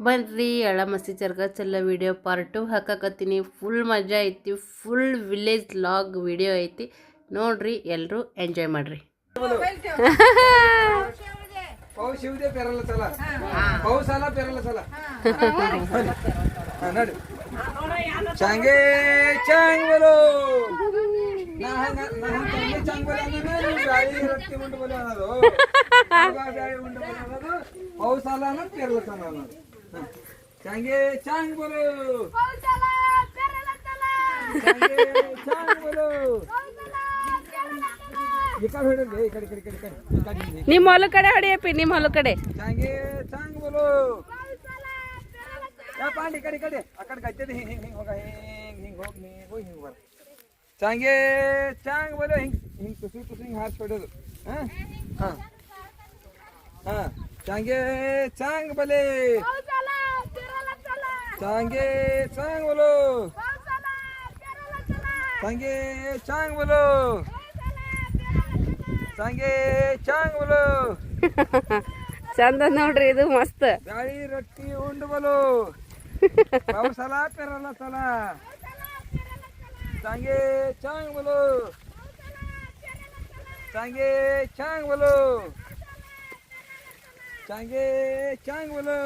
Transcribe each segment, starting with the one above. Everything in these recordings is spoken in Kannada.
ಬನ್ರಿ ಎಳ ಮಸಿ ಚರ್ಗ ಚೆಲ್ಲ ವೀಡಿಯೋ ಪಾರ್ಟ್ ಟು ಹಾಕಕತ್ತೀನಿ. ಫುಲ್ ಮಜಾ ಐತಿ. ಫುಲ್ ವಿಲೇಜ್ ಲಾಗ್ ವಿಡಿಯೋ ಐತಿ. ನೋಡ್ರಿ ಎಲ್ಲರೂ ಎಂಜಾಯ್ ಮಾಡ್ರಿ. ಪೌಸಾಲ ಅನ್ನೋದು. ಅನ್ನೋದು. चला पाऊस आला पेरायला चला हा, नड चांगे चांग बोलो नाही ना- नाही चांगे चांग बोला ना, ना, गाडी रट्टी म्हणतो बोला ना तो. बघा, गाडी म्हणतो बोला ना तो. पाऊस आला ना पेरला चला ना हा. चांगे चांग बोलो चांगे चांग बोलो इकडे इकडे इकडे इकडे इकडे इकडे ನಿಮ್ಮ ಹೊಲ ಕಡೆ ಹೊಡಿಯಪ್ಪಿ ನಿಮ್ಮ ಹೊಲ ಕಡೆ चांगे चांग बोलो या पांडी कडे कडे अकड काय ते हिंग हिंग होगा हिंग हिंग होग हिंग हो हिंग वर चांगे चांग बोलो हिंग हिंग तुसी तुसी हात छोड़ दो हां हां हां चांगे चांग बोले चांगे चांग बोलो चांगे चांग बोलो चांगे चांग बोलो ಚಂದ ನೋಡ್ರಿ ಇದು ಮಸ್ತ್ गाडी रट्टी उंड बोलो पावसाला पेराला चला चांगे चांग बोलो चांगे चांग बोलो चांगे चांग बोलो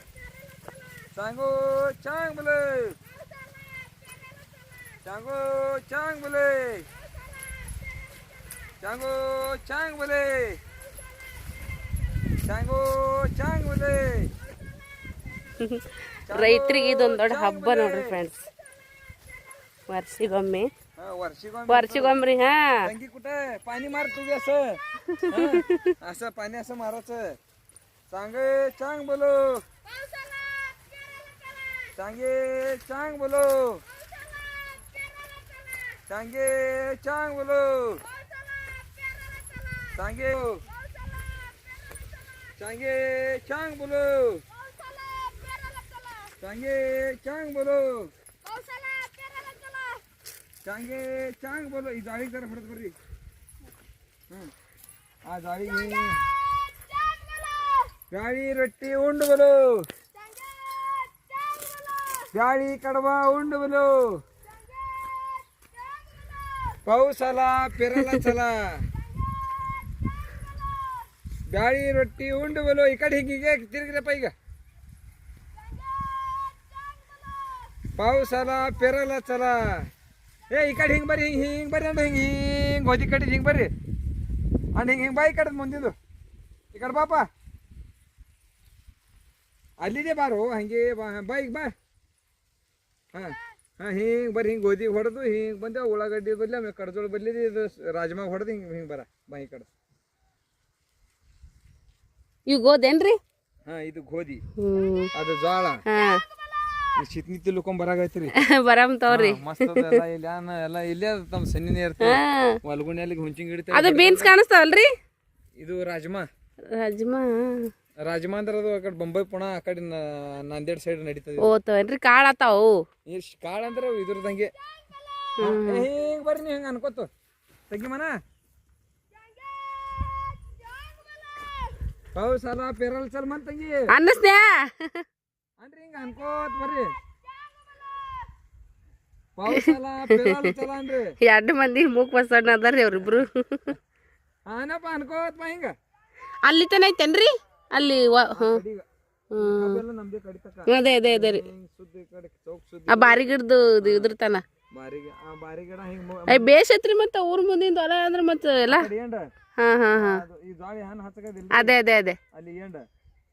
चांगो चांग बोले चांगो चांग बोले चांगो चांग बोले चांगो चांग बोले ರೈತರಿಗೆ ಇದೊಂದು ದೊಡ್ಡ ಹಬ್ಬ ನೋಡ್ರಿ ಫ್ರೆಂಡ್ಸ್ ವರ್ಷಿಗೊಮ್ಮೆ हा, वर्षिकोन ವರ್ಷಿಗೊಮ್ರಿ ಹಾ टंकी कुठे आहे? पाणी मार तुझे असं हं? असं पाणी असं मारायचं चांगे चांग बोलो. चांगे चांग बोलो. चांगे चांग बोलो. चांगे चांगे चांग बोलो. चांगे चांग बोलो. चांगे चांग बोलो. जाळी करा फडत बरी हा जाळी गाळी रट्टी उंड बोलो. गाळी कडवा उंड बोलो. पाऊस आला पेराला चला. गाळी रोटी उंड बोलो. इकडे तिरकडे पाहिग पाऊस आला पेराला चला. ए इकडे हिंग बरे हिंग हिंग बरे हिंग हिंग. होती कडे हिंग बरे आणि हिंग हिंग बाई कडत म्हणून इकड बापा. ಅಲ್ಲಿದೆ ಬಾರೋ ಹಂಗೆ ಬಾ ಈಗ ಬಾ. ಹಾಂ ಹಾಂ ಹಿಂಗೆ ಬರ್ರಿ ಹಿಂಗೆ ಗೋಧಿ ಹೊಡೆದು ಹಿಂಗೆ ಬಂದೆ ಉಳ್ಳಾಗಡ್ಡಿ ಬದಲಿ ಆಮೇಲೆ ಕಡ್ಜೋಳ ಬದಲಿ ಇದು ರಾಜ್ಮಾ ಹೊಡೆದು ಹಿಂಗೆ ಹಿಂಗೆ ಬರ ಬಾಯಿ ಕಡೆ. ಇವು ಗೋದೇನ್ರಿ ಹಾಂ ಇದು ಗೋಧಿ. ಅದು ಜೋಳ ಚಿತ್ನಿ ತಿಳ್ಕೊಂಡ್ ಬರಾಗೈತ್ರಿ. ಬರಾಮ್ ಅದ ಎಲ್ಲ ಇಲ್ಲಿ ತಮ್ಮ ಸನ್ನಿನೇ ಇರ್ತದೆ ಹಾ. ಮಲ್ಗುಣಿಯಲ್ಲಿ ಹುಂಚಿಂಗ್ ಅದು ಹಿಡಿತಾರೆ ಬೀನ್ಸ್ ಕಾಣಿಸ್ತಾವಲ್ರಿ? ಇದು ರಾಜ್ಮಾ ರಾಜ್ಮಾ ರಾಜಮಾಂದ್ರದು ಆ ಕಡೆ ಬೊಂಬೈ ಪುಣ ಆ ಕಡೆ ನಂದೇಡ್ ಸೈಡ್ ನಡೀತದೆ ಓತವೇನ್ರಿ ಕಾಳು ಆತಾವು ಇಷ್ಟ್ ಕಾಳ ಅಂದ್ರೆ ಇದ್ರದಂಗೆ ಹಿಂಗ್ ಬರ್ರಿ ನೀವು ಹಿಂಗ ಅನ್ಕೋತು. ತಗಿ ಮನ. ಪೌಸ್ ಅಲ್ಲ ಪೆರಲ್ ಮನ್ ತಂಗಿ. ಅನ್ನಸ್ನ್ಯಾ ಅಂದ್ರೆ ಹಿಂಗ ಅನ್ಕೋತ್ ಬರ್ರಿ. ಪೌಸ್ ಅಲ್ಲ ಪೆರಲ್ ಚಲ ಅಂದ್ರೆ ಎರಡು ಮಂದಿ ಮೂಕ್ ಬಸಣ್ಣ ಅದಾರ್ರಿ ಅವ್ರಿಬ್ರು. ಹಾನಪ್ಪ ಅನ್ಕೋತ್ ಹಿಂಗ. ಅಲ್ಲಿ ತನ ಐತೇನ್ರಿ? ಅಲ್ಲಿ ವ- ಅದೇ ಅದೇ ಅದೇ ರೀ. ಆ ಬಾರಿ ಗಿಡದು ಇದು ಇದ್ರ ತನ. ಅಯ್ಯ ಮತ್ತೆ ಊರ ಮತ್ತ ಊರ್ ಮುಂದಿಂದ ಹೊಲ ಅಂದ್ರ ಮತ್ತ ಎಲ್ಲ. ಕಡೆ ಏನ್ರ? ಹಾ ಹಾ ಹಾ. ಅದು ಅದೇ ಅದೇ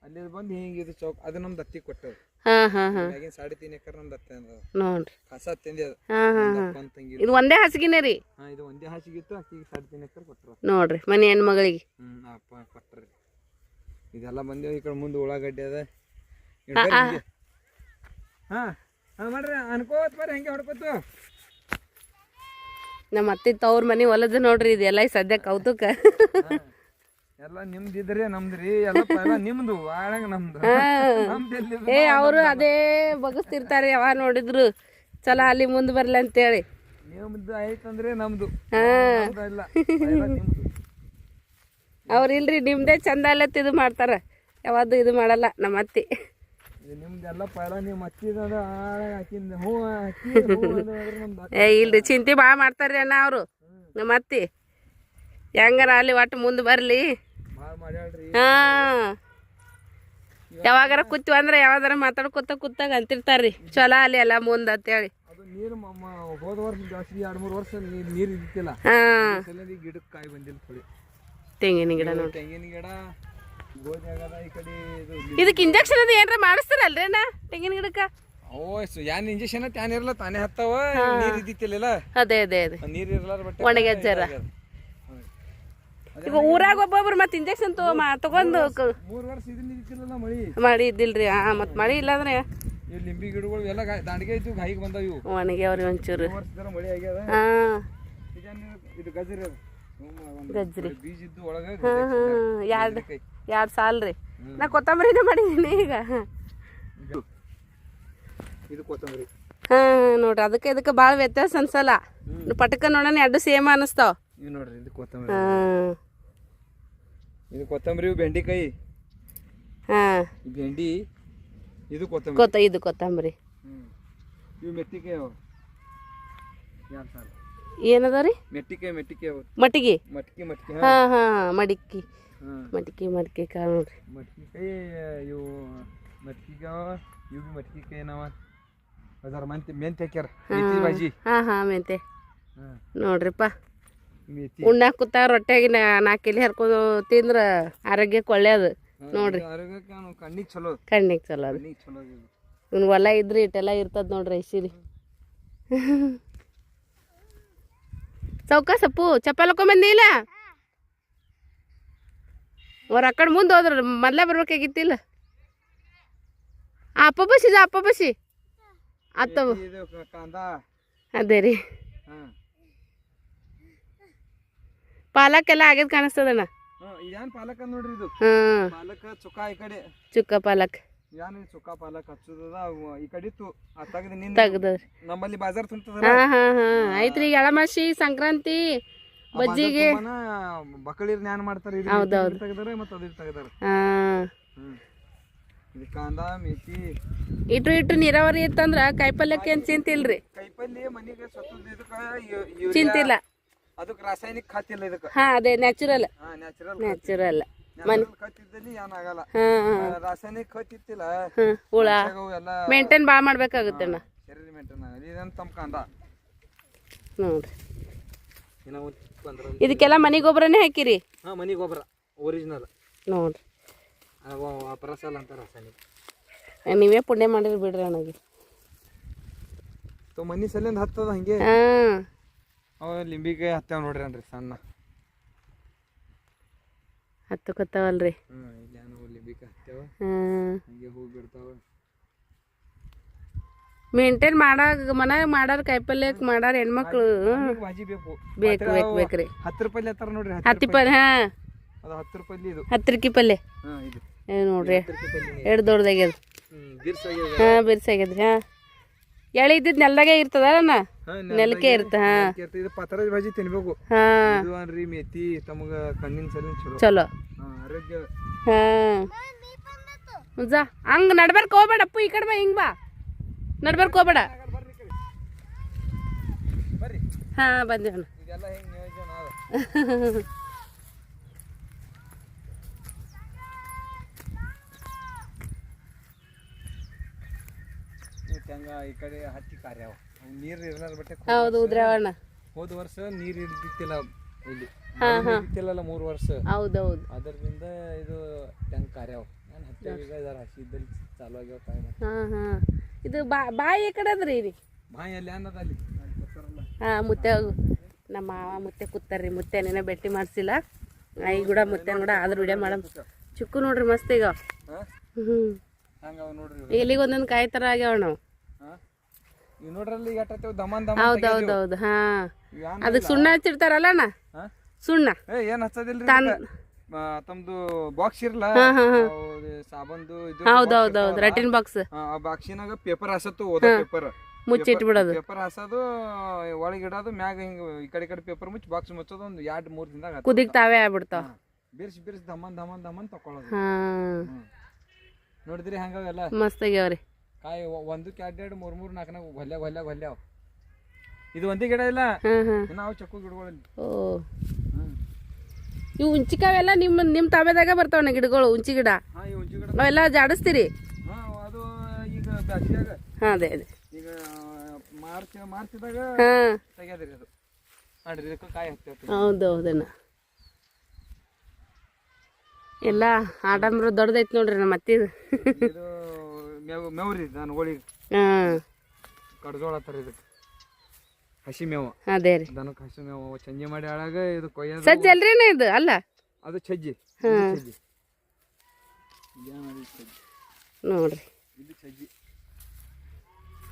ಅಲ್ಲಿ ಬಂದು ಹಿಂಗ್ ಇದು ಚೌಕ್ ಅದು ನಮ್ದು ಅತ್ತಿ ಕೊಟ್ಟದ ಹಾ ಹಾ ಹಾ. ಮ್ಯಾಗಿನ ಸಾಡೆ ತೀನ್ ಎಕರ್ ನಮ್ದು ಹತ್ತಿ ಅಂದ ನೋಡ್ರಿ. ಕಸ ತಿಂದಿ ಅದು. ಒಂದ್ ತಂಗಿ ಇದು ಒಂದೇ ಹಾಸಿಗೆನೇ ರೀ. ಹಾ ಇದು ಒಂದೇ ಹಾಸಿಗಿತ್ತು ಅಕ್ಕಿಗೆ ಸಾಡೆ ತೀನ್ ಎಕರ್ ಕೊಟ್ರ. ನೋಡ್ರಿ ಮನೆ ಹೆಣ್ಮಗಳಿಗೆ. ಹ್ಮ್ ಅಪ್ಪ. ಕೊಟ್ರಿ ಇದೆಲ್ಲ ಬಂದೇವ್ ಈ ಕಡೆ ಮುಂದೆ ಉಳ್ಳಾಗಡ್ಡೆ ಅದ. ಹಾ ಹಾ ಮಾಡ್ರಿ ಅನ್ಕೋತ್ ಬರ್ರಿ ಹೆಂಗೆ ಹೊಡ್ಕೋತು. ನಮ್ಮ ಅತ್ತಿ ತವ್ರ ಮನೆ ಹೊಲದ ನೋಡ್ರಿ ಇದೆಲ್ಲ ಸದ್ಯ ಕೌತುಕ. ಎಲ್ಲ ನಿಮ್ದಿದ್ರಿ ನಮ್ದ್ರಿ ಎಲ್ಲ ರೀ ಎಲ್ಲ ನಿಮ್ದು ಆಳಂಗ ನಮ್ದು. ಏ ಅವರು ಅದೇ ಬಗಸ್ತಿರ್ತಾರೆ ಯಾವ ನೋಡಿದ್ರು. ಚಲ ಅಲ್ಲಿ ಮುಂದೆ ಬರ್ಲಿ ಅಂತೇಳಿ. ನಿಮ್ದು ಆಯ್ತಂದ್ರೆ ನಮ್ದು. ಇಲ್ಲ ಅವ್ರು ಇಲ್ರಿ ನಿಮ್ದೇ ಚಂದ ಅಲ್ಲತ್ ಇದು ಮಾಡ್ತಾರ. ಯಾವ್ದು ಇದು ಮಾಡಲ್ಲ ನಮ್ಮ ಅತ್ತಿ. ನಿಮ್ದೆಲ್ಲ ನೀವು ಹಾಕಿಂದ ಅಂದ್ರೆ ನಮ್ದು ಏ ಇಲ್ರಿ ಚಿಂತೆ ಭಾಳ ಮಾಡ್ತಾರ್ರಿ ಅಣ್ಣ ಅವರು ನಮ್ಮ ಅತ್ತಿ. ಹೆಂಗಾರ ಅಲ್ಲಿ ಒಟ್ಟು ಮುಂದೆ ಬರಲಿ. ಹಾಂ. ಯಾವಾಗಾರ ಕೂತೀವಿ ಅಂದ್ರೆ ಯಾವ್ದಾರ ಮಾತಾಡ್ಕೊತ ಕೂತಾಗ ಅಂತಿರ್ತಾರ್ರಿ. ಚಲೋ ಅಲ್ಲಿ ಎಲ್ಲ ಮುಂದೆ ಅಂತೇಳಿ ನೀರು ಹೋದ ವರ್ಷ ಜಾಸ್ತಿ ಎರಡು ಮೂರು ವರ್ಷ ನೀರು ಇದ್ದಿಲ್ಲ ಹಾಂ. ಗಿಡಕ್ಕೆ ಕಾಯಿ ಬಂದಿಲ್ಲ ತೆಂಗಿನ ಗಿಡ ನೋಡಿ. ತೆಂಗಿನ ಇದಕ್ಕೆ ಇಂಜೆಕ್ಷನ್ ಅದು ಏನ್ರ ಮಾಡಿಸ್ತಾರಲ್ರೇನ ತೆಂಗಿನ ಗಿಡಕ್ಕೆ? ಓಯ್ ಯಾನ್ ಇಂಜೆಕ್ಷನ್ ತ್ಯಾನ್ ಇರಲ್ಲ ತಾನೇ ಹತ್ತಾವ ನೀರು ಇದ್ದಿತ್ತಿಲ್ಲ ಅದೇ ಅದೇ ಅದೇ. ನೀರು ಇರ್ಲಾರ ಬಟ್ಟೆ ಒಣಗ್ಯಾದ ಈಗ ಊರಾಗ ಒಬ್ಬೊಬ್ರು ಮತ್ತೆ ಇಂಜೆಕ್ಷನ್ ತಗೋ ತಗೊಂಡು ಮೂರು ವರ್ಷ ಇದನ್ನ ಇದ್ದಿತ್ತಿಲ್ಲ ಮಳಿ. ಮಳಿ ಇದ್ದಿಲ್ರಿ ಆ ಮತ್ತೆ ಮಳಿ ಇಲ್ಲಾಂದ್ರೆ? ಇವು ಲಿಂಬಿ ಗಿಡಗಳು ಎಲ್ಲ ಗಾ- ದಾಂಡಿಗೆ ಇದ್ದು ಗಾಯಿಗೆ ಬಂದಾವ ಇವು. ಒಣಗ್ಯಾವ್ರಿ ಒಂಚೂರು. ಮಳಿ ಆಗ್ಯದ. ಹಾಂ. ಇದನ್ನ ಇದು ಗಜರಿ ಅದು. ಸುಮ್ಮ ಒಂದು ಗಜ್ರಿ. ಎರಡು ಎರಡು ಸಾಲ್ ರೀ ನಾ ಕೊತ್ತಂಬರಿನೇ ಮಾಡಿದ್ದೀನಿ ಈಗ. ಹಾಂ ನೋಡ್ರಿ. ಅದಕ್ಕೆ ಇದಕ್ಕೆ ಭಾಳ ವ್ಯತ್ಯಾಸ ಅನ್ಸಲ್ಲ. ಪಟಕ ನೋಡೋಣ ಎರಡು ಸೇಮ್ ಅನಿಸ್ತಾವ. ನೋಡ್ರಿ ಇದು ಕೊತ್ತಂಬರಿ. ಹಾಂ ಇದು ಕೊತ್ತಂಬರಿ ಬೆಂಡಿಕಾಯಿ. ಹಾಂ. ಬೆಂಡಿ ಇದು ಕೊತ್ತಂಬರಿ. ಕೊತ್ತ ಇದು ಕೊತ್ತಂಬರಿ. ಇವು ಎರಡು ಸಾಲ ಏನದ ರೀ? ಹಾ ಹಾ ಅವು ಮಟಿಗೆ ಮಟ್ಕಿ ಮಟ್ಕಿ ಹಾಂ. ಹಾಂ ಮಡಿಕ್ಕಿ ಮಟಿಕೆ ಮಡಿಕೆ ಕಾಳು ನೋಡ್ರಿ. ಇವು ಮಟ್ಕಿಗಾವ ಇವು ಭೀ ಮಟ್ಕಿಕಾಯಿ ನಾವ. ಅದರ ಮೆಂತಿ ಮೆಂತಿ ಹಾಕ್ಯಾರ ಮೆಥಿ ಭಾಜಿ ಹಾಂ ಹಾಂ ಮೆಂತೆ. ನೋಡ್ರಿಪ್ಪ. ಉಣ್ಣಾಕ ಕೂತ ರೊಟ್ಯಾಗಿ ನಾಲ್ಕು ಎಲೆ ಹರ್ಕೊಂಡು ತಿಂದ್ರೆ ಆರೋಗ್ಯಕ್ಕೆ ಒಳ್ಳೇದು. ನೋಡ್ರಿ. ಕಣ್ಣಿಗೆ ಚಲೋ ಕಣ್ಣಿಗೆ ಚಲೋ ಅದು. ಹೊಲ ಇದ್ರಿ ಇಟ್ಟೆಲ್ಲ ಇರ್ತದ ನೋಡ್ರಿ ಐಸಿರಿ ಚೌಕ ಸಪ್ಪು ಚಪ್ಪಲ್ ಹಾಕೊಂಬಂದಿಲ್ಲ ಅವ್ರ ಅಕ್ಕಡ ಮುಂದೆ ಹೋದ್ರ ಮೊದ್ಲೇ ಬರ್ಬೇಕಾಗಿತ್ತಿಲ್ಲ ಆ ಅಪ್ಪ ಬಸಿ ಇದು ಅಪ್ಪ ಬಸಿ ಅತ್ತವ ಇದು ಕ- ಕಾಂದ ಅದೇ ರೀ ಹಾಂ ಪಾಲಕ್ ಎಲ್ಲ ಆಗ್ಯದ ಕಾಣಿಸ್ತದಣ್ಣ ಹಾಂ ಇದೇನು ಪಾಲಕ್ ಅಂದ್ ನೋಡ್ರಿ ಇದು ಹಾಂ ಪಾಲಕ್ ಚುಕ್ಕ ಈ ಕಡೆ ಚುಕ್ಕ ಪಾಲಕ್ ಏನು ಸುಕ್ಕ ಪಾಲಕ್ ಹಚ್ಚುದದ ಅವು ಈ ಕಡೆ ಇತ್ತು. ಆ ತೆಗ್ದು ನಿಂದ. ತೆಗ್ದದ್ರಿ. ನಮ್ಮಲ್ಲಿ ಬಾಜಾರ್ ತುಂಬ್ತದಲ್ಲ? ಹಾ ಹಾಂ ಹಾಂ. ಐತ್ರಿ ಈಗ ಎಳಮಾಸಿ ಸಂಕ್ರಾಂತಿ ಬಜ್ಜಿಗೆ. ಬಕಳಿರ್ ನ್ಯಾನ್ ಮಾಡ್ತಾರೆ ಇದು ಹೌದೌದು. ತೆಗ್ದಾರೆ ಮತ್ತು ಅದು ತೆಗ್ದಾರೆ. ಹಾಂ. ಹ್ಮ್. ಇದು ಕಾಂದ ಮೇಥಿ ಇಟ್ಟು ಇಟ್ಟು ನೀರಾವರಿ ಇತ್ತಂದ್ರ ಕಾಯಿಪಲ್ಯಕ್ಕೆ ಏನ್ ಚಿಂತಿಲ್ರಿ? ಕೈಪಲ್ಯ ಮನಿಗೆ ಸತ್ತದ ಇದಕ್ಕೆ ಚಿಂತಿಲ್ಲ. ಅದಕ್ಕೆ ರಾಸಾಯನಿಕ ಖಾತಿಲ್ಲ ಇದಕ್ಕೆ. ಹಾ ಅದೇ ನ್ಯಾಚುರಲ್ ಹಾ ನ್ಯಾಚುರಲ್ ನ್ಯಾಚುರಲ್ ಏನಾಗಲ್ಲ ರಾಸಾಯನಿಕ ಖತ್ ಇತ್ತಿಲ್ಲ. ಹುಳ. ಮೇಂಟೈನ್ ಭಾಳ ಮಾಡ್ಬೇಕಾಗುತ್ತಣ್ಣ ಶರೀರ ಮೇಂಟೈನ್ ಆಗಲ್ಲ. ಇದೇನು ತಮ್ಮ ಕಾಂದ ನೋಡ್ರಿ. ಇದಕ್ಕೆಲ್ಲ ಮನೆ ಗೊಬ್ಬರನೇ ಹಾಕಿರಿ. ಹಾಂ ಮನೆ ಗೊಬ್ಬರ ಒರಿಜಿನಲ್ ನೋಡ್ರಿ. ಅಪರಸಲ್ ಅಂತ ರಾಸಾಯನಿಕ. ನೀವೇ ಪುಣ್ಯ ಮಾಡಿರಿ ಬಿಡ್ರಿ ಅಣ್ಣಗೆ. ತೊ ಮನಿ ಸಲಿಂದ ಹತ್ತದ ಹಂಗೆ? ಹಾಂ. ಅವ ಲಿಂಬಿಕಾಯಿ ಹತ್ತಾವ ನೋಡ್ರಿ ಅನ್ರಿ ಸಣ್ಣ ಹತ್ತು ಕತ್ತಾವಲ್ರಿ ಹ್ಮ್ ಇಲ್ಲಿ ಏನು ಲಿಂಬಿಕಾಯಿ ಹತ್ತಾವ ಹಾಂ ಹಂಗೆ ಹೂ ಬಿಡ್ತಾವ. ಮೇಂಟೈನ್ ಮಾಡಾಗ ಮನ್ಯಾಗ ಮಾಡಾರ ಕಾಯಿಪಲ್ಯಕ್ಕೆ ಮಾಡಾರ ಹೆಣ್ಮಕ್ಳು. ಬೇಕು. ಬೇಕು ಬೇಕ್ರಿ ಹತ್ತು ರೂಪಾಯಿ ಹತ್ತಾರ ನೋಡ್ರಿ ಹತ್ತು ರೂಪಾಯಿ ಹಾಂ. ಹತ್ತು ರೂಪಾಯಿ ಹತ್ತರಿಕಿ ಪಲ್ಯ. ನೋಡ್ರಿ. ಎರಡು ದೊಡ್ಡದಾಗ್ಯದ. ಹಾಂ ಬಿರ್ಸಾಗ್ಯದ್ರಿ ಹಾಂ. ಎಳೆ ಇದ್ದಿದ್ ನೆಲ್ದಾಗೆ ಇರ್ತದ ಹಾಂ ನೆಲಕ್ಕೆ ಇರ್ತ ಹಾಂ. ಇದು ಪತ್ರದ ಭಾಜಿ ತಿನ್ಬೇಕು. ಹಾಂ. ಇದು ಅನ್ರಿ ಮೇಥಿ ತಮಗ ಕಣ್ಣಿನ ಸಲಿಂದ ಚಲೋ. ಚಲೋ. ಹಾಂ ಆರೋಗ್ಯ. ಹಾಂ. ಜಾ ಹಂಗೆ ನಡ್ಬರ್ಕ್ ಹೋಗ್ಬೇಡಪ್ಪ ಈ ಕಡೆ ಬಾ ಹಿಂಗೆ ಬಾ. ನಡ್ಬರ್ಕ್ ಹೋಗ್ಬೇಡ. ಹಾಂ ಬಂದೇವಣ್ಣ ಇದೆಲ್ಲ ಹೆಂಗ್ ನಿಯೋಜನೆ ಅದ ಹೆಂಗ ಈ ಕಡೆ ಹತ್ತಿ ಕಾರ್ಯಾವ ನೀರು ಇರ್ಲಾರ ಬಟ್ಟೆ ಹೌದು ಉದ್ರವಣ್ಣ ಹೋದ ವರ್ಷ ನೀರು ಇಲ್ಲಿ. ಇರ್ದಿತ್ತಿಲ್ಲಲ್ಲ ಮೂರು ವರ್ಷ. ಹೌದೌದು. ಅದರಿಂದ ಇದು ಹೆಂಗ್ ಕಾರ್ಯಾವ ನಾನು ಹತ್ತಿ ಈಗ ಇದಾರ? ಹಸಿ ಇದ್ದಲ್ಲಿ ಚಾಲು ಆಗ್ಯಾವ ಕಾಯಿ ಹಾಂ ಹಾಂ. ಇದು ಬಾ ಬಾಯಿ ಕಡೆ ಅದ್ರಿ ಬಾಯಿ ಅಲ್ಲಿ ಅನ್ನದ ಅಲ್ಲಿ ಅಲ್ಲಿ? ಕೊಡ್ತಾರಲ್ಲ. ಮುತ್ತೆ ನಮ್ಮ ಮಾವ ಮುತ್ತೆ ಕೂತಾರ್ರಿ. ಮುತ್ತೆ ನೆನೆ ಭೇಟಿ ಮಾಡಿಸಿಲ್ಲ. ಈ ಗುಡ ಮುತ್ತೆ ಗುಡ ಆದ್ರ ವಿಡಿಯೋ ಮಾಡಮ್. ಚಿಕ್ಕು ನೋಡ್ರಿ ಮಸ್ತ್ ಈಗ ಹ್ಮ್. ಇವು. ಒಂದೊಂದು ಕಾಯಿ ಆಗ್ಯಾವ ನಾವು ಹಾ ಇವ್ ನೋಡ್ರಲ್ಲಿ ಎಟ್ಟತ್ತೇವ್ ದಮನ್ ದಮನ್ ಹೌದು ಹೌದು ಹೌದು ಹಾಂ. ಅದಕ್ಕೆ ಸುಣ್ಣ ಹಚ್ಚಿರ್ತಾರಲ್ಲ ಅಣ್ಣ? ಸುಣ್ಣ. ಏನ್ ಹಚ್ಚದಿಲ್ರಿ ಇದಕ್ಕ? ತಮ್ದು ಬಾಕ್ಸ್ ಇರಲ್ಲ. ಸಾಬಂದು ಇದು ಹೌದು ಹೌದು ಹೌದು ರಟಿನ್ ಬಾಕ್ಸ್ ಬಾಕ್ಸಿನಾಗ ಪೇಪರ್ ಹಸತ್ತು ಓದೋ ಪೇಪರ್ ಮುಚ್ಚಿಟ್ಬಿಡೋದು. ಪೇಪರ್ ಹಸೋದು ಒಳಗೆ ಇಡೋದು ಮ್ಯಾಗ ಹಿಂಗ ಈ ಕಡೆ ಕಡೆ ಪೇಪರ್ ಮುಚ್ಚಿ ಬಾಕ್ಸ್ ಮುಚ್ಚೋದು ಒಂದು ಎರಡು ಮೂರು ದಿನದಾಗ ಕುದಿಗ್ ತಾವೇ ಆಗ್ಬಿಡ್ತಾವ. ಬಿರ್ಸ್ ಬಿರ್ಸ್ ಧಮನ್ ಧಮನ್ ಧಮನ್ ತಕೊಳ್ಳೋದು. ನೋಡಿದ್ರಿ ಹಂಗವೆಲ್ಲ? ಮಸ್ತ್ ಆಗ್ಯಾವ್ರಿ ಕಾಯಿ ಒಂದಕ್ಕೆ ಎರಡು ಎರಡು ಮೂರು ಮೂರು ನಾಲ್ಕು ನಾಲ್ಕು ಹೊಲ್ಯಾಗ ಹೊಲ್ಯಾಗ ಹೊಲ್ಯಾವ. ಇದು ಒಂದೇ ಗಿಡ ಇಲ್ಲ? ನಾವು ಚಕ್ಕು ಗಿಡಗಳಲ್ಲಿ. ಓ. ಇವು ಉಂಚಿಕಾವೆಲ್ಲ ನಿಮ್ಮ ನಿಮ್ಮ ತಾಬೇದಾಗ ಬರ್ತಾವಣ್ಣ ಗಿಡಗಳು ಉಂಚಿ ಗಿಡ? ಅವೆಲ್ಲ ಜಾಡಿಸ್ತೀರಿ? ಹಾ ಅದು ಈಗ ಹಾಂ ಅದೇ ಅದೇ. ಈಗ ಮಾರ್ಚ್ ಮಾರ್ಚ್ದಾಗ ಹಾಂ. ತೆಗ್ಯಾದ್ರಿ ಅದು. ನೋಡ್ರಿ ಇದಕ್ಕೆ ಕಾಯಿ ಹತ್ತಿ ಹೌದು ಹೌದಣ್ಣ ಎಲ್ಲ ಆಡಂಬ್ರ ದೊಡ್ಡದೈತಿ ನೋಡ್ರಿ ನಮ್ಮ ಅತ್ತಿದು. ಮೇವು ಮೇವ್ರಿ ನಾನು ಹೋಳಿಗೆ. ಹಾಂ. ಕಡ್ಜೋಳ ತರ ಇದಕ್ಕೆ. ಹಸಿ ಮೇವು. ಅದೇ ರೀ. ದನಕ್ಕೆ ಹಸಿ ಮೇವು ಚಂಜಿ ಮಾಡಿ ಹಾಳಾಗ ಇದು ಕೊಯ್ಯೋದು. ಸಜ್ಜಿ ಅಲ್ರಿ ಇದು? ಅಲ್ಲ? ಅದು ಚಜ್ಜಿ. ಇದು ಚಜ್ಜಿ. ನೋಡ್ರಿ. ಇದು ಚಜ್ಜಿ.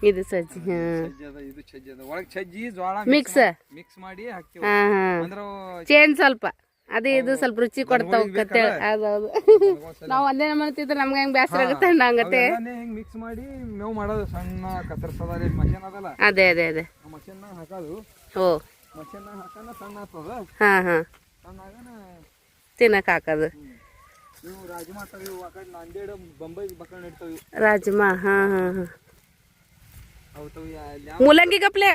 ಇದು ಸಜ್ಜಿ ಹಾಂ. ಅದ ಇದು ಚಜ್ಜಿ ಅದ. ಒಳಗೆ ಚಜ್ಜಿ ಜೋಳ ಮಿಕ್ಸ್ ಮಿಕ್ಸ್ ಮಾಡಿ ಹಾಕ್ತೀವಿ. ಹಾಂ ಹಾಂ. ಅಂದ್ರ ಅವು ಚೇಂಜ್ ಸ್ವಲ್ಪ. ಅದು ಇದು ಸ್ವಲ್ಪ ರುಚಿ ಕೊಡ್ತಾವ ಅದೌದು ಹೌದೌದು ನಾವು ಒಂದೇ ನಮ್ಮನೆ ತಿಂದ್ರೆ ನಮ್ಗೆ ಹೆಂಗೆ ಬ್ಯಾಸರ ಆಗುತ್ತೆ ಹಂಗತ್ತೆ ಅವೆಲ್ಲನೇ ಹಿಂಗ್ ಮಿಕ್ಸ್ ಮಾಡಿ ಮೇವು ಮಾಡೋದು ಸಣ್ಣ ಕತ್ತರಿಸೋದ ಮಷೀನ್ ಅದಲ್ಲ. ಅದೇ ಅದೇ ಅದೇ. ಮಷೀನ್ ಹಾಕೋದು. ಓ. ಮಷೀನ್ ಹಾಕೋಣ ಸಣ್ಣ ಆಗ್ತದ. ಹಾ ಹಾ. ಸಣ್ಣ ತಿನ್ನಕ್ ಹಾಕೋದು. ಇವು ರಾಜಮಾ ಇವು ಆ ಕಡೆ ನಾಂದೇಡ್ ಬೊಂಬೈ ಇಡ್ತಾವ. ಇವು ರಾಜ್ಮಾ ಹಾಂ ಹಾಂ ಹಾಂ. ಅವು ತಾವು ಮೂಲಂಗಿ ಕಪ್ಲೆ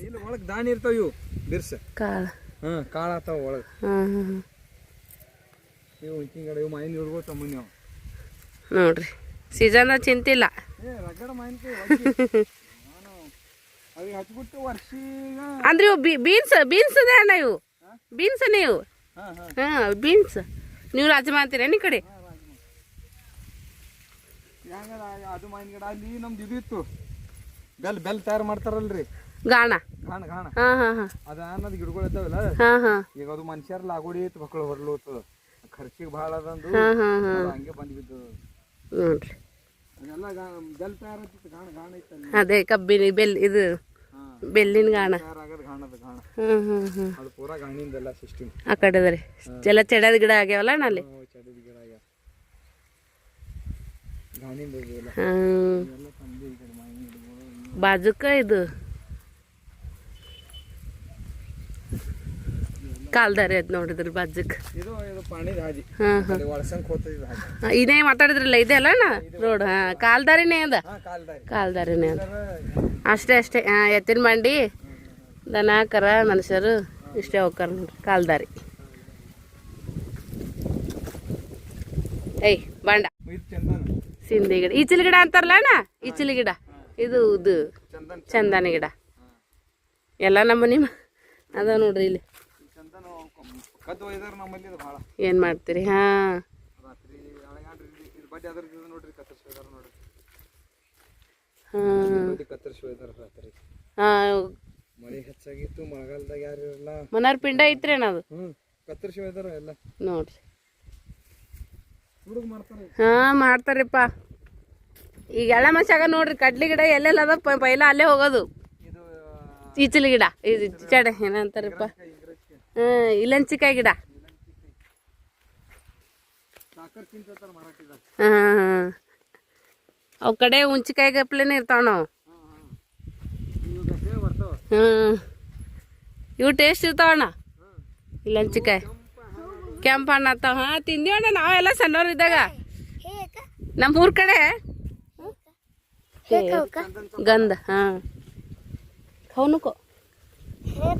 ಇಲ್ಲ ಒಳಗೆ ದಾಣಿ ಇರ್ತಾವ ಇವು. ಬಿರ್ಸ. ಕಾಳ. ಹ್ಞೂ ಕಾಳು ಆತಾವ ಒಳಗೆ. ಹಾಂ ಹಾಂ ಇವು ಹಿಂಗಡೆ ಇವು ಮೈನ್ ಹಿಡ್ಕೋ ತಮ್ಮ ನೀವು ನೋಡ್ರಿ ಸೀಸನ್ ಚಿಂತಿಲ್ಲ. ಅಂದ್ರೆ ಇವು ಬೀನ್ಸ್ ಬೀನ್ಸ್ ಅದೇ ಅಣ್ಣ ಇವು. ಬೀನ್ಸ್ ನೀವು ಹಾಂ ಬೀನ್ಸ್. ನೀವು ರಾಜಮಾ ಅಂತೀರ ಈ ಕಡೆ? ಅದು ಮಾವಿನ ಗಿಡ ಅಲ್ಲಿ ನಮ್ದು ಇದು ಇತ್ತು. ಬೆಲ್ ಬೆಲ್ ತಯಾರು ಮಾಡ್ತಾರಲ್ರಿ. ಗಾಣ. ಗಾಣ ಗಾಣ. ಹಾಂ ಹಾಂ ಹಾಂ. ಅದ ಅನ್ನೋದು ಗಿಡಗಳು ಇದ್ದಾವಲ್ಲ? ಹಾಂ ಹಾಂ. ಈಗ ಅದು ಮನುಷ್ಯರ ಲಾಗೋಡಿ ಮಕ್ಕಳು ಖರ್ಚಿಗೆ ಭಾಳ ಅದಂದು. ಹಾಂ ಹಾಂ ಹಾಂ. ಅದು ಹಂಗೆ ಬಂದು ಬಿದ್ದು ನೋಡ್ರಿ. ಅದೆಲ್ಲ ಗಾ- ಬೆಲ್ ತಯಾರಾಗ್ತಿತ್ತು ಗಾಣ ಗಾಣ ಇತ್ತಲ್ಲಿ. ಅದೇ ಕಬ್ಬಿನ ಬೆಲ್ ಇದು ಹಾಂ. ಬೆಲ್ಲಿನ ಗಾಣ. ತಯಾರಾಗೋದು ಗಾಣದ ಗಾಣ. ಹ್ಞೂ ಹ್ಞೂ ಹ್ಞೂ ಅದು ಪೂರಾ ಗಾಣಿಂದೆಲ್ಲ ಸಿಸ್ಟಮ್ ಆ ಕಡೆ ಅದ ರೀ ಎಲ್ಲ ಚಡದ ಗಿಡ ಆಗ್ಯಾವಲ್ಲ ಅಣ್ಣ ಅಲ್ಲಿ? ಚಡಿದ ಗಿಡ ಆಗ್ಯಾವ. ಗಾಣಿಂದ ಇದೆಲ್ಲ ಹ್ಞೂ ಎಲ್ಲ ತಂದು ಈ ಕಡೆ ಮಾವಿನ ಗಿಡಗಳು ಬಾಜುಕ ಇದು ಕಾಲ್ದಾರಿ ಅದ್ ನೋಡಿದ್ರಿ ಬಜ್ಜಕ್ ಇದು ಮಾತಾಡಿದ್ರಲ್ಲ ಇದೆ ಅಲ್ಲ ರೋಡ್ ಹಾ ಕಾಲ್ದಾರಿನೇ ಅದ? ಕಾಲ್ದಾರಿನೇ ಅದ. ಅಷ್ಟೇ ಅಷ್ಟೇ. ಹಾ ಎತ್ತಿನ ಮಂಡಿ ದನ ಕರ ಮನುಷ್ಯರು ಇಷ್ಟೇ ಹೋಗ್ತಾರ ನೋಡ್ರಿ ಕಾಲ್ದಾರಿ. ಏಯ್ ಬಾಂಡ. ಸಿಂಧಿ ಗಿಡ. ಈಚಲಿ ಗಿಡ ಅಂತಾರಲ್ಲ ಅಣ್ಣ? ಈಚಲಿ ಗಿಡ. ಇದು ಇದು. ಚಂದನ. ಗಿಡ. ಎಲ್ಲ ನಮ್ಮ ನಿಮ್ಮ. ಅದ ನೋಡ್ರಿ ಇಲ್ಲಿ ಚಂದನ ಕದ್ದು ಒಯ್ದಾರ ನಮ್ಮಲ್ಲಿ ಇದು ಭಾಳ ಏನು ಮಾಡ್ತೀರಿ? ಹಾಂ. ಹಾಂ. ಮಳೆ ಹೆಚ್ಚಾಗಿತ್ತು ಮಳೆಗಾಲದಾಗ ಯಾರು ಇರಲ್ಲ. ಮನಾರ್ ಪಿಂಡ ಐತ್ರಿ ಅಣ್ಣ ಅದು? ಹ್ಞೂ ಕತ್ತರಿಸಿ ಎಲ್ಲ. ನೋಡ್ರಿ. ಹಾ ಮಾಡ್ತಾರೆ ಹಾಂ ಮಾಡ್ತಾರಪ್ಪ. ಈಗ ಎಲ್ಲ ಮನ್ಷಾಗ ನೋಡ್ರಿ ಕಡ್ಲಿ ಗಿಡ ಎಲ್ಲೆಲ್ಲ ಅದ ಪೈಲ ಅಲ್ಲೇ ಹೋಗೋದು. ಇದು ಈಚಲಿ ಗಿಡ ಇದು ಚಡ ಏನಂತಾರಪ್ಪ? ಹಾಂ ಇಲಂಚಿಕಾಯಿ ಗಿಡ. ಹಾಂ ಅವು ಕಡೆ ಹುಂಚಿಕಾಯಿ ಗಪ್ಲೆನೇ ಇರ್ತಾವ ನಾವು. ಹ್ಞೂ. ಇವು ಟೇಸ್ಟ್ ಇರ್ತಾವಣ್ಣ ಇಲಂಚಿಕಾಯಿ ಕೆಂಪು ಹಣ್ಣು ಹಾ ಹಾಂ ತಿಂದೀವಣ್ಣ ನಾವೆಲ್ಲ ಸಣ್ಣವ್ರು ಇದ್ದಾಗ. ನಮ್ಮ ಊರ್ ಕಡೆ. ಗಂಧ ಹಾಂ. ಕೌನುಕೋ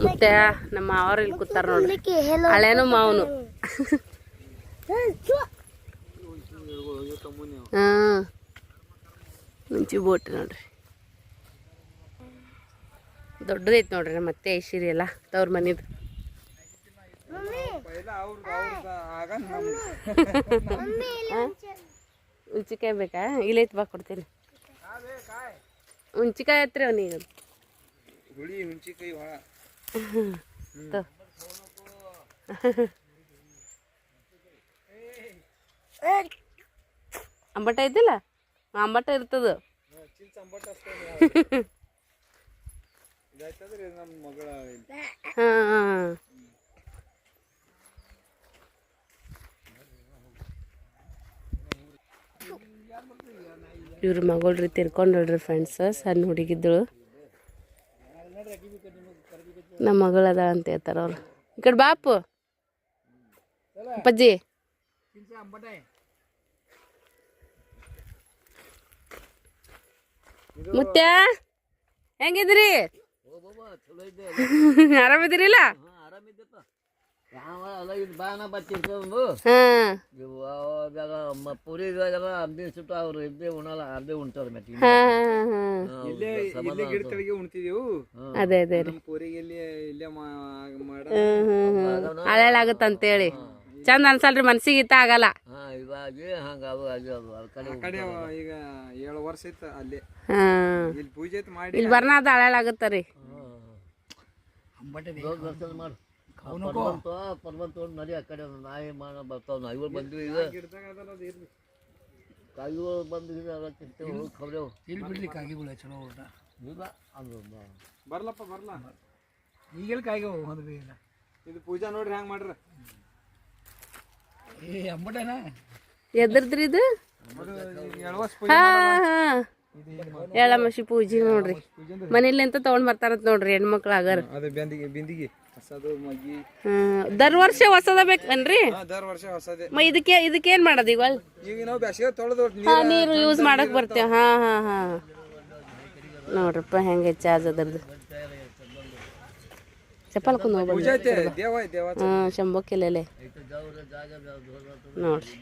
ಮತ್ತೆ ನಮ್ಮ ಮಾವರು ಇಲ್ಲಿ ಕೂತಾರ ನೋಡ್ರಿ. ಹಳೇನು ಮಾವನು. ಹಾಂ. ಮುಂಚೆ ಬೋಟ್ ನೋಡ್ರಿ. ದೊಡ್ಡದೈತಿ ನೋಡ್ರಿ ನಮ್ಮ ಅತ್ತೆ ಐಶ್ವರ್ಯ ಎಲ್ಲ ತವ್ರ ಮನಿದು. ಹುಂಚಿಕಾಯಿ ಬೇಕಾ? ಇಲ್ಲೈತ್ ಬಾ ಕೊಡ್ತೀನಿ. ಹುಂಚಿಕಾಯಿ ಹತ್ರ ಅವನಿಗೆ. ಹುಳಿ ಹುಂಚಿಕಾಯಿ ಭಾಳ ಅಂಬಟ ಇದ್ದಿಲ್ಲ? ಅಂಬಟ ಇರ್ತದ. ಇವ್ರ ಮಗಳ ರೀತಿ ತಿರ್ಕೊಂಡ್ರಿ ಫ್ರೆಂಡ್ಸ್ ಸಣ್ಣ ಹುಡುಗಿದ್ದಳು ನಮ್ಮ ಮಗಳದ ಅಂತ ಹೇಳ್ತಾರೆ ಅವ್ರು. ಈ ಕಡೆ ಬಾಪು. ಅಪ್ಪಾಜಿ. ಮುತ್ಯ ಹೆಂಗಿದ್ರಿ? ಆರಾಮಿದ್ದೀರಿಲ್ಲ? ಅದೇ ಅದೇ ಹಳೇಳಾಗುತ್ತಂತೇಳಿ ಚಂದ ಅನ್ಸಲ್ರಿ ಮನ್ಸಿಗೆ ಇತ್ತ ಆಗಲ್ಲ. ಹಾ ಇವಾಗಿ ಹಂಗ ಅವು ಅದು ಅದು ಕಡೆ ಈಗ ಏಳು ವರ್ಷ ಐತ ಅಲ್ಲಿ. ಹಾ. ಇಲ್ಲಿ ಪೂಜೆ ಐತ್ ಮಾಡಿ ಇಲ್ಲಿ ಬರ್ನಾದ ಹಳೇಳಾಗುತ್ತ ರೀ. ಪರ್ವಂತ ಪರ್ವಂತ ಒಂದು ನದಿ ಆ ಕಡೆ ಒಂದು ನಾಯಿ ಮಾಡ ಬರ್ತಾವ ನಾಯಿಗಳು ಬಂದ್ವಿ ಈಗ. ಕಾಯಿಗಳು ಇಲ್ಲಿ ಬಿಡ್ಲಿ ಚಲೋ ಊಟ ಇಲ್ಲ ಅದು ಬ- ಬರ್ಲಪ್ಪ ಬರ್ಲ. ಈಗೆಲ್ಲ ಕಾಯಿಗೆ ಹೋಗೋದು ಬಿ ಇಲ್ಲ ಇದು ಪೂಜಾ ನೋಡ್ರಿ ಹೆಂಗ್ ಮಾಡ್ರಿ. ಏ ಅಂಬಟೇನ? ಎದ್ರದ್ರಿ ಇದು? ಹಾ. ಎಳ್ಳಮಶಿ ಪೂಜೆ ನೋಡ್ರಿ. ಮನೇಲಿ ಅಂತ ತಗೊಂಡ್ ಬರ್ತಾರಂತ ನೋಡ್ರಿ ಹೆಣ್ಮಕ್ಳು ಆಗರ್ ದರ್ ವರ್ಷ ಹೊಸದ ಬೇಕನ್ರಿ? ಇದಕ್ಕೆ ಇದಕ್ಕೆ ಏನ್ ಮಾಡೋದು ಈಗ ನೀರು ಯೂಸ್ ಮಾಡಕ್ ಬರ್ತೇವೆ. ಹಾ ಹಾ ಹಾ. ನೋಡ್ರಪ್ಪ ಹೆಂಗೆ ಚಾರ್ಜ್ ಅದರದ್ದು. ಚಪ್ಪಲ್ ಕುಂದ ಹಾ ನೋಡ್ರಿ.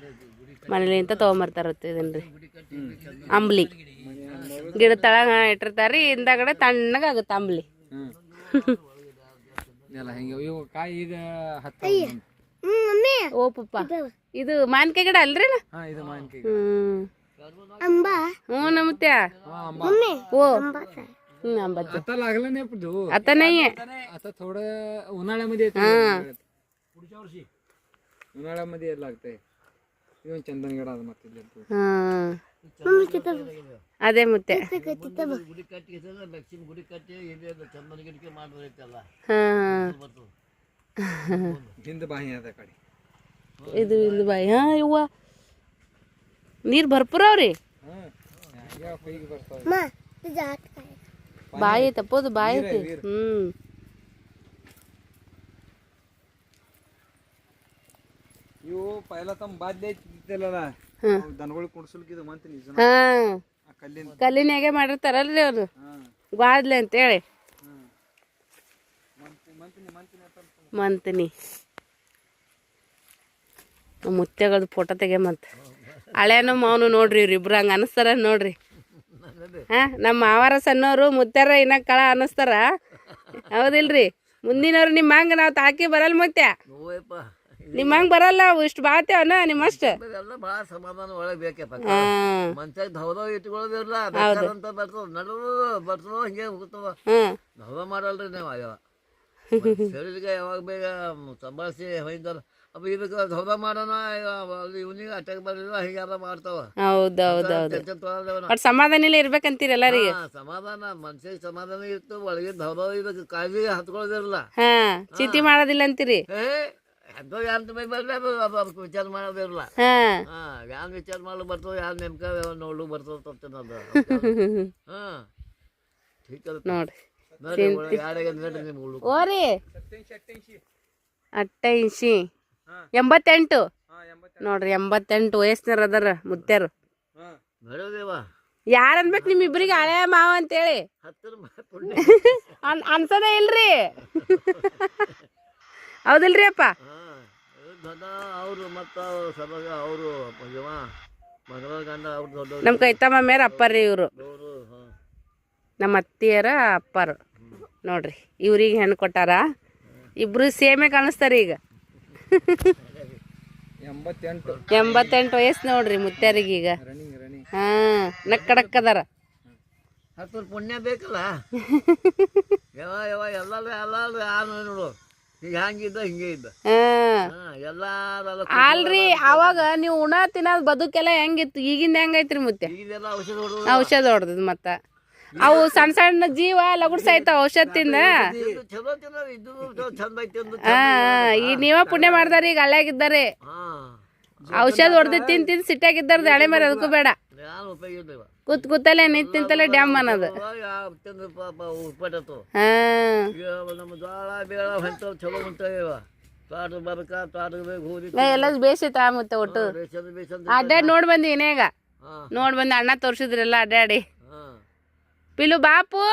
ಮನೇಲಿ ಅಂತ ತಗೊಂಬರ್ತಾರ ಇದನ್ರಿ? ಅಂಬ್ಲಿ. ಗಿಡ ತಳಗ ಇಟ್ಟಿರ್ತಾರ್ರಿ ಹಿಂದಾಗಡೆ ತಣ್ಣಗೆ ಆಗುತ್ತೆ ಅಂಬ್ಲಿ ಹ್ಮ್ ಎಲ್ಲ ಹೆಂಗೆ ಇವು ಕಾಯಿ ಈಗ ಹತ್ತ ಓ ಪಪ್ಪ ಇದು ಮಾನ್ಕಾಯಿ ಗಿಡ ಅಲ್ರಿ ನಾ? ಹಾ ಇದು ಮಾವಿನಕಾಯಿ ಹ್ಮ್ ಹ್ಞೂ ನಮ್ಮತ್ಯ ಓ हम्म, आंबाचं आता लागलं नाही पण तो. आता नाहीये आता थोडं उन्हाळ्यामध्ये येतं हा. पुढच्या वर्षी उन्हाळ्यामध्ये यायला लागतंय इवन चंदनगड ಅದು ಮತ್ತೆ ಇದೆ ಚಂದನ ಗಿಡಕ್ಕೆ ಮಾಡಿದ್ರೈತಲ್ಲ ಹಾ. ಬರ್ತದೆ ಹಿಂದೆ ಬಾಯಿ ಅದ ಕಡೆ. ಇದು ಹಿಂದ ಬಾಯಿ. ಹಾ ಇವ್ವ ನೀರು ಭರ್ಪೂರ ಅವ್ರಿ? ಬಾಯಿ ತಪ್ಪೋದು ಬಾಯಿ ಐತಿ. ಹ್ಮ್. ಇವು ಪೈಲ ತಮ್ಮ ಬಾದ್ಲಿ. ದನಗಳು ಮಂತ್ ನಿಜ ಹಾ. ಆ ಕಲ್ಲಿನ ಕಲ್ಲಿನಾಗೆ ಮಾಡಿರ್ತಾರಲ್ರಿ ಅವ್ರು. ಬಾದ್ಲಿ ಅಂತೇಳಿ. ಮಂತನಿ ಮಂತ್ ಮಂತಿನಿ ಮಂತಿನಿ ಅಂತ ಮಂತಿನಿ ಮುತ್ತೆಗಳ್ದು ಫೋಟೋ ತೆಗೆಮಂತ ಹಳೆನು ಮಾವನು ನೋಡ್ರಿ ಇವ್ರು ಇಬ್ರು ಹಂಗೆ ಅನಿಸ್ತಾರ ನೋಡ್ರಿ. ಹಾ ನಮ್ಮ ಮಾವಾರ ಸಣ್ಣವರು ಮುತ್ತಾರ ಇನ್ನ ಕಳ ಅನಿಸ್ತಾರ. ಹೌದಿಲ್ರಿ? ಮುಂದಿನವ್ರು ನಿಮ್ಮ ಹಂಗೆ ನಾವು ತಾಕಿ ಬರಲ್ಲ ಮತ್ತೆ ನಿಮ್ಮ ಹಂಗ್ ಬರಲ್ಲ ಇಷ್ಟ ಬಾತೇವನ ನಿಮ್ಮಷ್ಟು ಎಲ್ಲ ಬಹಳ ಸಮಾಧಾನ ಒಳಗೆ ಬೇಕಪ್ಪ ಮನ್ಸಾಗ ಧವದ ಇಟ್ಕೊಳ್ಳೋದಿರಲ್ಲ ಅಂತ ಬರ್ತದ ನಡುವ ಬರ್ತದ ಹಿಂಗೆ ಹೋಗ್ತದ. ಹಾಂ. ಮಾಡಲ್ರಿ ನೀವು ಶರೀರಿಗೆ ಯಾವಾಗ ಬೇಗ ಸಂಭಾಳಿಸಿ ಹೊಯ್ದಾರ ಅಪ್ಪ ಇದಕ್ಕೆ ಧವದ ಮಾಡೋಣ ಇವನಿಗೆ ಅಟ್ಯಾಕ್ ಬರಲಿಲ್ಲ ಹಿಂಗೆಲ್ಲ ಮಾಡ್ತಾವ. ಹೌದು ಹೌದು ಹೌದು. ಟೆನ್ಷನ್ ತೊಗೊಳದೇವನ ಸಮಾಧಾನ ಇರ್ಬೇಕಂತೀರಿ ಎಲ್ಲರಿಗೆ? ಸಮಾಧಾನ ಮನ್ಸಿಗೆ ಸಮಾಧಾನ ಇತ್ತು ಒಳಗೆ ಧವದ ಇದಕ್ಕೆ ಕಾಳಜಿಗೆ ಹತ್ಕೊಳ್ಳೋದಿರಲ್ಲ ಹಾ ಚೀಟಿ ಮಾಡೋದಿಲ್ಲ ಅಂತೀರಿ? ಯಾರ ಅದು ಅದು ಅದಕ್ಕೆ ವಿಚಾರ ಮಾಡೋದಿರಲ್ಲ ಹಾ. ಹಾ ಯಾನ್ ವಿಚಾರ ಮಾಡ್ಲು ಬರ್ತದ ಯಾನ್ ನೆಮ್ಕ ನೋಡ್ಲು ಬರ್ತದ ಹಾ. ಠೀಕ್ ಅದ. ಯಾರಿಗೆ ನಿಮ್ಗೆ ಉಳ್ಳು ಓರಿ. ಹಾ. ಎಂಬತ್ತೆಂಟು. ನೋಡ್ರಿ ಎಂಬತ್ತೆಂಟು ವಯಸ್ಸಿನವ್ರು ಅದಾರ ಮುತ್ಯಾರು ಹಾ. ಅನ್ಬೇಕು ನಿಮ್ ಇಬ್ರಿಗೆ ಹಳೆ ಮಾವ ಅಂತೇಳಿ? ಅನ್ ಅನ್ಸದೇ ಇಲ್ರಿ. ಹೌದಿಲ್ರಿ ಅಪ್ಪ? ಅವರು ಮತ್ತು ಅವರು ಮಗಳ ಗಂಡ ಅವ್ರು ನಮ್ಮ ಕೈತಮ್ಮ ಮೇರೆ ಅಪ್ಪರ್ರಿ ಇವರು ಅವರು ಹಾಂ ನಮ್ಮ ಅತ್ತಿಯರ ಅಪ್ಪರು. ನೋಡ್ರಿ ಇವ್ರಿಗೆ ಹೆಣ್ಣು ಕೊಟ್ಟಾರ? ಇಬ್ರು ಸೇಮೆ ಕಾಣಿಸ್ತಾರ ಈಗ. ಎಂಬತ್ತೆಂಟು. ಎಂಬತ್ತೆಂಟು ವಯಸ್ಸು ನೋಡ್ರಿ ಮುತ್ಯಾರಿಗೆ ಈಗ ಹಾ ನಕ್ಕಡಕ್ ಅದಾರ ಹತ್ತಿರ ಪುಣ್ಯ ಬೇಕಲ್ಲ? ಯಾವ ಯಾವ ಎಲ್ಲ ಎಲ್ಲ ಯಾರು ನೋಡು ಅಲ್ರಿ ಅವಾಗ ನೀವು ಉಣ ತಿನ್ನೋದು ಬದುಕೆಲ್ಲ ಹೆಂಗಿತ್ತು? ಈಗಿಂದ ಹೆಂಗೈತ್ರಿ ಮುತ್ತೆ ಔಷಧ ಹೊಡೆದ್ ಮತ್ತ. ಅವು ಸಣ್ಣ ಸಣ್ಣ ಜೀವ ಲಗುಡ್ ಸಾಯ್ತಾವ ಔಷಧ ತಿಂದ. ಈ ನೀವ ಪುಣ್ಯ ಮಾಡ್ದಾರ ಈಗ ಹಳ್ಯಾಗಿದ್ದಾರೆ ಹಾ. ಔಷಧ ಹೊಡೆದ್ ತಿಂದ್ ತಿಂದ್ ಸಿಟ್ಟಾಗಿದ್ದಾರ ಹಳೆ ಮರ ಅದಕ್ಕೂ ಬೇಡ. ಕೂತ್ ಕೂತಲ್ಲೇ ನಿಂತ್ ನಿಂತಲ್ಲೇ ಡ್ಯಾಮ್ ಅನ್ನೋದು. ಹಾ. ಎಲ್ಲ ಬೇಸೈತ ಮತ್ತೆ ಒಟ್ಟು. ಅಡ್ಡಾಡಿ ನೋಡ್ ಬಂದಿ ಇನೇಗ ನೋಡ್ ಬಂದು ಅಣ್ಣ ತೋರ್ಸಿದ್ರಲ್ಲ ಅಡ್ಡಾಡಿ ಪಿಲು ಬಾಪು.